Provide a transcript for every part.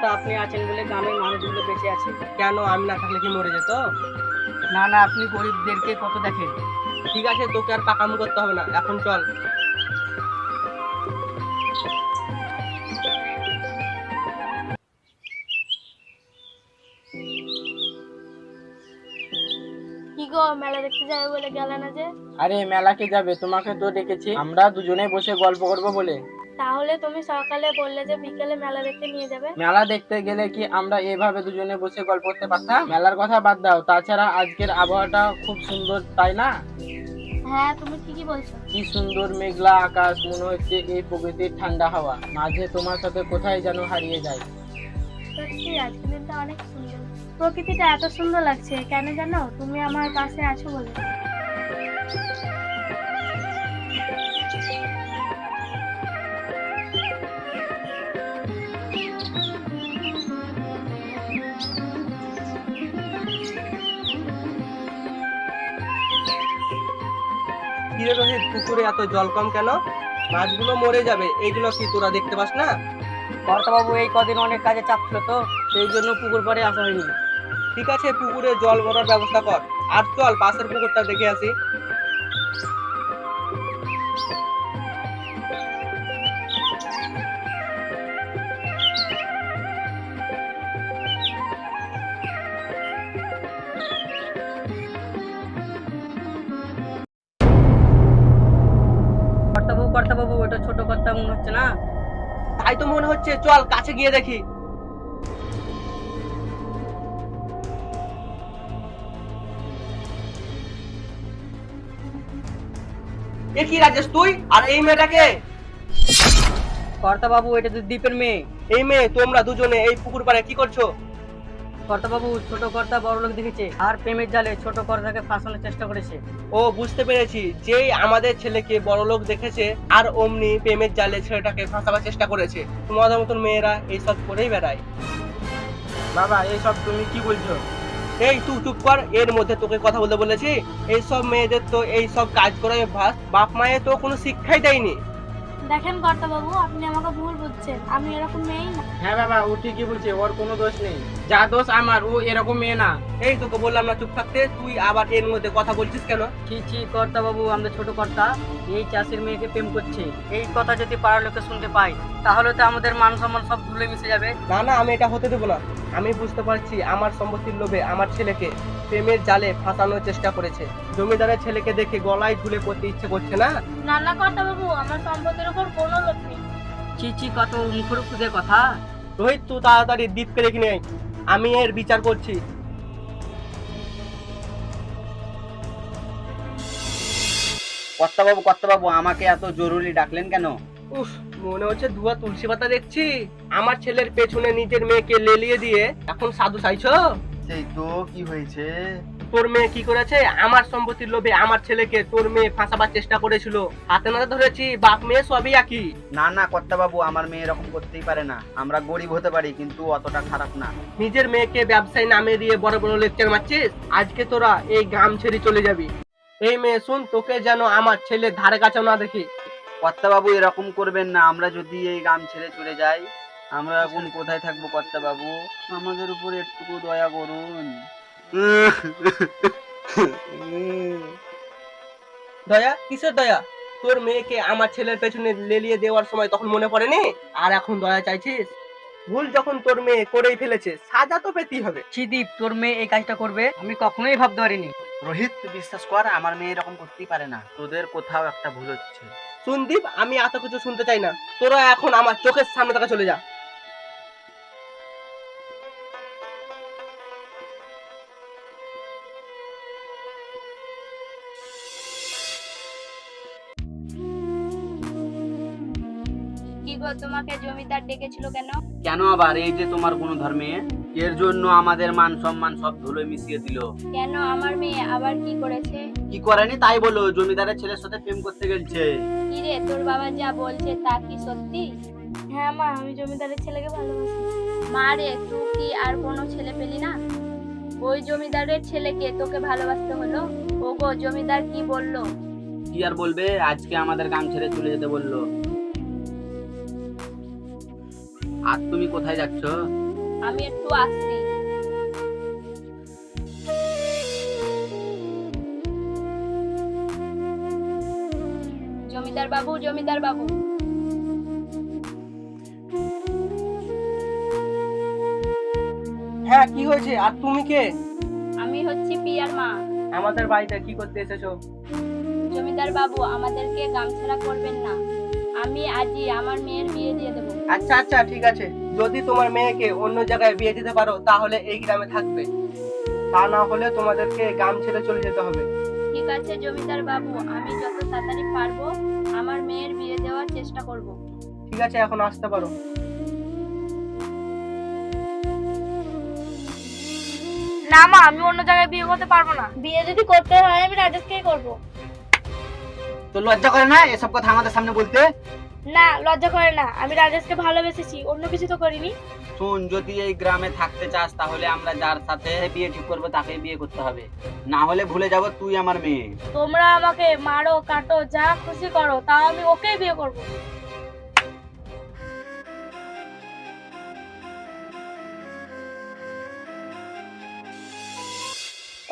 একমাত্র আপনি আছেন বলে গ্রামের মানুষগুলো বেঁচে আছে। কেন আমি না থাকলে কি মরে যেত? না না আপনি গরিবদেরকে কত দেখেন? ঠিক আছে তোকে আর পাকামু করতে হবে না এখন চল। কি গো মেলা দেখতে যাবে বলে গেলে না যে? আরে মেলাকে যাবে তোমাকে তো ডেকেছি। আমরা দুজনে বসে গল্প করব বলে। তাহলে তুমি সকালে বললে যে বিকেলে মেলা দেখতে নিয়ে যাবে? মেলা দেখতে গেলে কি আমরা এভাবে দুজনে বসে গল্প করতে পারতাম? মেলার কথা বাদ দাও তাছাড়া আজকের আবহাওয়াটা খুব সুন্দর তাই না? হ্যাঁ তুমি ঠিকই বলছো। কি সুন্দর মেঘলা আকাশ মনে হচ্ছে এই প্রকৃতির ঠান্ডা হাওয়া। মাঝে তোমার সাথে কোথায় যেন হারিয়ে যায়। সত্যি আজকের দিনটা অনেক সুন্দর। প্রকৃতিটা এত সুন্দর লাগছে কেন জানো? তুমি আমার পাশে আছো বলে। কিরে রোহিত পুকুরে এত জল কম কেন? মাছগুলো মরে যাবে। এইগুলো কি তোরা দেখতে পাস না? বাবু এই কদিন অনেক কাজে চাপ ছিল তো সেই জন্য পুকুর পরে আসা হয়নি। ঠিক আছে পুকুরে জল ভরার ব্যবস্থা কর। আর চল পাশের পুকুরটা দেখে আসি। ওটা ছোট কর্তা মনে হচ্ছে না? তাই তো মনে হচ্ছে চল কাছে গিয়ে দেখি। এ কি রাজেশ তুই? আর এই মেয়েটাকে? কর্তাবাবু এটা তো দ্বীপের মেয়ে। এই মেয়ে তোমরা দুজনে এই পুকুর পাড়ে কি করছ? কর্তাবাবু ছোট কর্তা বড় লোক দেখেছে আর প্রেমের জালে ছোট কর্তাকে ফাঁসানোর চেষ্টা করেছে। ও বুঝতে পেরেছি যেই আমাদের ছেলেকে বড় লোক দেখেছে আর অমনি প্রেমের জালে ছেলেটাকে ফাঁসাবার চেষ্টা করেছে। তোমাদের মতন মেয়েরা এইসব করেই বেড়ায়। বাবা এইসব তুমি কি বলছো? এই তুই চুপ কর এর মধ্যে তোকে কথা বলতে বলেছি। এইসব মেয়েদের তো এই সব কাজ করার অভ্যাস বাপ মায়ের তো কোনো শিক্ষাই দেয়নি। দেখেন কর্তা বাবু আপনি আমাকে ভুল বুঝছেন আমি এরকম মেয়েই না। হ্যাঁ বাবা ও ঠিকই বলছে ওর কোনো দোষ নেই। যা দোষ আমার ও এরকম মেয়ে না। এই তোকে বললাম না চুপ থাকতে তুই আবার এর মধ্যে কথা বলছিস কেন? ছি ছি কর্তা বাবু আমরা ছোট কর্তা এই চাষির মেয়েকে প্রেম করছে। এই কথা যদি পাড়ার লোকে শুনতে পাই তাহলে তো আমাদের মান সম্মান সব ধুলে মিশে যাবে। না না আমি এটা হতে দেবো না। আমি বুঝতে পারছি আমার সম্পত্তির লোভে আমার ছেলেকে প্রেমের জালে ফাঁসানোর চেষ্টা করেছে। জমিদারের ছেলেকে দেখে গলায় ঝুলে পড়তে ইচ্ছে করছে না? না না কর্তা বাবু আমার সম্পত্তির উপর কোনো লোক নেই। ছি ছি কত মুখের কথা। রোহিত তুই তাড়াতাড়ি দ্বীপকে রেখে নেই আমি এর বিচার করছি। কর্তাবাবু কর্তাবাবু, আমাকে এত জরুরি ডাকলেন কেন? উফ, মনে হচ্ছে দুয়া তুলসী পাতা দেখছি। আমার ছেলের পেছনে নিজের মেয়েকে লেলিয়ে দিয়ে এখন সাধু চাইছো? সেই তো কি হয়েছে? তোর মেয়ে কি করেছে? আমার সম্পত্তির লোভে আমার ছেলেকে তোর মেয়ে ফাঁসাবার চেষ্টা করেছিল। হাতে নাতে ধরেছি বাপ মেয়ে সবই একই। না না কর্তাবাবু আমার মেয়ে এরকম করতেই পারে না। আমরা গরিব হতে পারি কিন্তু অতটা খারাপ না। নিজের মেয়েকে ব্যবসায় নামে দিয়ে বড় বড় লেকচার মারছিস? আজকে তোরা এই গ্রাম ছেড়ে চলে যাবি। এই মেয়ে শুন তোকে যেন আমার ছেলে ধারে কাছেও না দেখি। কর্তা বাবু এরকম করবেন না। আমরা যদি এই গ্রাম ছেড়ে চলে যাই আমরা এখন কোথায় থাকব কর্তা বাবু? আমাদের উপর একটুকু দয়া করুন। দয়া? কিসের দয়া? তোর মেয়েকে আমার ছেলের পেছনে লেলিয়ে দেওয়ার সময় তখন মনে পড়েনি? আর এখন দয়া চাইছিস? ভুল যখন তোর মেয়ে করেই ফেলেছে সাজা তো পেতেই হবে। ছি দীপ তোর মেয়ে এই কাজটা করবে? আমি কখনোই ভাবতে পারিনি। রোহিত তুই বিশ্বাস কর আমার মেয়ে এরকম করতেই পারে না। তোদের কোথাও একটা ভুল হচ্ছে। সুন্দীপ আমি এত কিছু শুনতে চাই না। তোরা এখন আমার চোখের সামনে থেকে চলে যা। গো তোমাকে জমিদার ডেকেছিল কেন? কেন আবার এই যে তোমার কোনো ধর্মে এর জন্য আমাদের মান সম্মান সব ধুলো মিশিয়ে দিল। কেন আমার মেয়ে আবার কি করেছে? কি করেনি তাই বলো জমিদারের ছেলের সাথে প্রেম করতে গেছে কি রে তোর বাবা যা বলছে তা কি সত্যি? হ্যাঁ মা আমি জমিদারের ছেলেকে ভালোবাসি। মা রে তুই কি আর কোনো ছেলে পেলি না? ওই জমিদারের ছেলেকে তোকে ভালোবাসতে হলো? ওগো জমিদার কি বলল? কি আর বলবে? আজকে আমাদের গ্রাম ছেড়ে চলে যেতে বলল। আর তুমি কোথায় যাচ্ছ? আমি একটু আসছি। জমিদার বাবু জমিদার বাবু। হ্যাঁ কি হয়েছে? আর তুমি কে? আমি হচ্ছি পিয়ার মা। আমাদের বাড়িতে কি করতে এসেছ? জমিদার বাবু আমাদেরকে গামছাড়া করবেন না। আমি আজই আমার মেয়ের বিয়ে দিয়ে দেবো। আচ্ছা আচ্ছা ঠিক আছে। যদি তোমার মেয়েকে অন্য জায়গায় বিয়ে দিতে পারো তাহলে এই গ্রামে থাকবে। তা না হলে তোমাদেরকে গ্রাম ছেড়ে চলে যেতে হবে। ঠিক আছে জমিদার বাবু আমি যত তাড়াতাড়ি পারব আমার মেয়ের বিয়ে দেওয়ার চেষ্টা করব। ঠিক আছে এখন আসতে পারো। না মা আমি অন্য জায়গায় বিয়ে করতে পারব না। বিয়ে যদি করতে হয় আমি রাজেশকেই করব। তো লজ্জা করে না এসব কথা আমাদের সামনে বলতে? না লজ্জা করে না। আমি রাজেশকে ভালোবেসেছি অন্য কিছু তো করিনি। শুন যদি এই গ্রামে থাকতে চাস তাহলে আমরা যার সাথে বিয়ে ঠিক করব তাকে বিয়ে করতে হবে। না হলে ভুলে যাব তুই আমার মেয়ে। তোমরা আমাকে মারো কাটো যা খুশি করো তাও আমি ওকেই বিয়ে করব।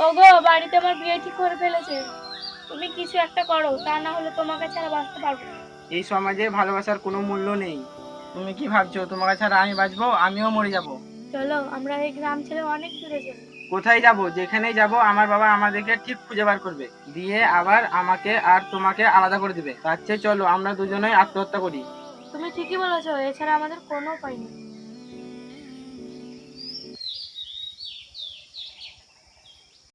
ওগো বাড়িতে আমার বিয়ে ঠিক করে ফেলেছে। তুমি কিছু একটা করো তা না হলে তোমাকে ছাড়া বাঁচতে পারব না। এই সমাজে ভালোবাসার কোনো মূল্য নেই। তুমি কি ভাবছ তোমাকে ছাড়া আমি বাঁচবো? আমিও মরে যাব। চলো আমরা এই গ্রাম ছেড়ে অনেক দূরে যাব কোথায় যাব? যেখানেই যাব আমার বাবা আমাদেরকে ঠিক খুঁজে বার করবে। দিয়ে আবার আমাকে আর তোমাকে আলাদা করে দিবে। তার চেয়ে চলো আমরা দুজনেই আত্মহত্যা করি। তুমি ঠিকই বলেছ এছাড়া আমাদের কোনো উপায় নেই।